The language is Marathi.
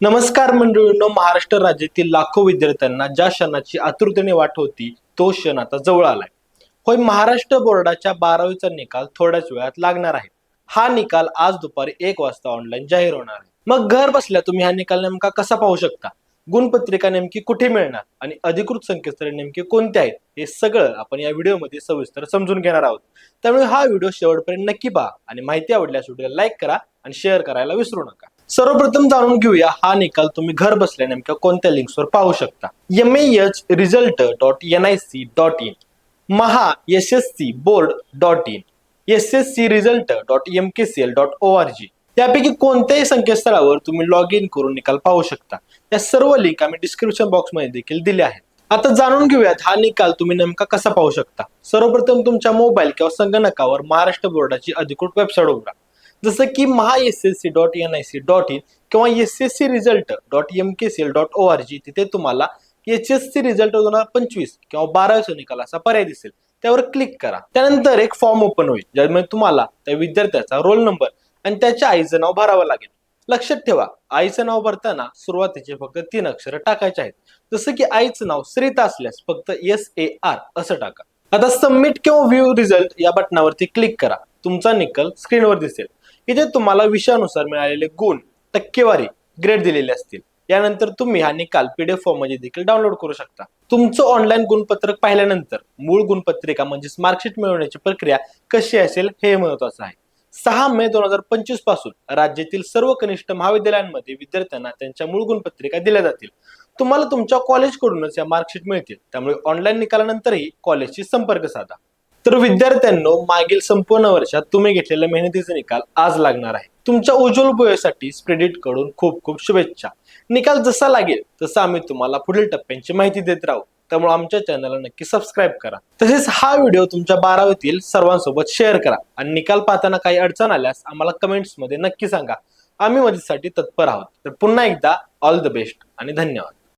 नमस्कार मंडळींनो महाराष्ट्र राज्यातील लाखो विद्यार्थ्यांना ज्या क्षणाची आतुरतेने वाट होती तो क्षण आता जवळ आलाय. होय महाराष्ट्र बोर्डाच्या बारावीचा निकाल थोड्याच वेळात लागणार आहे. हा निकाल आज दुपारी एक वाजता ऑनलाईन जाहीर होणार आहे. मग घर बसल्या तुम्ही हा निकाल नेमका कसा पाहू शकता? गुणपत्रिका नेमकी कुठे मिळणार? आणि अधिकृत संकेतस्थळे नेमके कोणते आहेत? हे सगळं आपण या व्हिडिओमध्ये सविस्तर समजून घेणार आहोत. त्यामुळे हा व्हिडिओ शेवटपर्यंत नक्की पहा आणि माहिती आवडल्यास व्हिडिओला लाईक करा आणि शेअर करायला विसरू नका. सर्वप्रथम जाणून घेऊया हा निकाल तुम्ही घर बसल्या नेमक्या कोणत्या लिंक्सवर पाहू शकता. M H result dot N I C dot in Maha S S C board dot in S S C result dot M K C L dot O R G यापैकी कोणत्याही संकेतस्थळावर तुम्ही लॉग इन करून निकाल पाहू शकता. या सर्व लिंक आम्ही डिस्क्रिप्शन बॉक्समध्ये देखील दिल्या आहेत. आता जाणून घेऊयात हा निकाल तुम्ही नेमका कसा पाहू शकता. सर्वप्रथम तुमच्या मोबाईल किंवा संगणकावर महाराष्ट्र बोर्डाची अधिकृत वेबसाईट उघडा. जसं की Maha S S C dot N I C dot in किंवा S S C result dot M K C L dot O R G तिथे तुम्हाला एच एस सी रिझल्ट दोन हजार पंचवीस किंवा बारावीचा निकाल असा पर्याय दिसेल. त्यावर क्लिक करा. त्यानंतर एक फॉर्म ओपन होईल ज्यामध्ये तुम्हाला त्या विद्यार्थ्याचा रोल नंबर आणि त्याच्या आईचं नाव भरावं लागेल. लक्षात ठेवा आईचं नाव भरताना सुरुवातीचे फक्त तीन अक्षर टाकायचे आहेत. जसं की आईचं नाव श्रीता असल्यास फक्त एस ए आर असं टाका. आता सबमिट किंवा व्ह्यू रिझल्ट या बटनावरती क्लिक करा. तुमचा निकाल स्क्रीनवर दिसेल. इथे तुम्हाला विषयानुसार मिळालेले गुण टक्केवारी ग्रेड दिलेले असतील. यानंतर तुम्ही हा निकाल पीडीएफ फॉर्ममध्ये देखील डाउनलोड करू शकता. तुमचं ऑनलाईन गुणपत्रक पाहिल्यानंतर मूळ गुणपत्रिका म्हणजेच मार्कशीट मिळवण्याची प्रक्रिया कशी असेल हे महत्वाचं आहे. सहा मे दोन हजार पंचवीसपासून राज्यातील सर्व कनिष्ठ महाविद्यालयांमध्ये विद्यार्थ्यांना त्यांच्या मूळ गुणपत्रिका दिल्या जातील. तुम्हाला तुमच्या कॉलेजकडूनच या मार्कशीट मिळतील. त्यामुळे ऑनलाईन निकालानंतरही कॉलेजशी संपर्क साधा. तर विद्यार्थ्यांनो मागील संपूर्ण वर्षात तुम्ही घेतलेल्या मेहनतीचा निकाल आज लागणार आहे. तुमच्या उज्ज्वल भविष्यासाठी स्प्रेडिटकडून खूप खूप शुभेच्छा. निकाल जसा लागेल तसा आम्ही तुम्हाला पुढील टप्प्यांची माहिती देत राहू. त्यामुळे आमच्या चॅनलला नक्की सबस्क्राईब करा. तसेच हा व्हिडिओ तुमच्या बारावीतील सर्वांसोबत शेअर करा. आणि निकाल पाहताना काही अडचण आल्यास आम्हाला कमेंट्समध्ये नक्की सांगा. आम्ही मदतीसाठी तत्पर आहोत. तर पुन्हा एकदा ऑल द बेस्ट आणि धन्यवाद.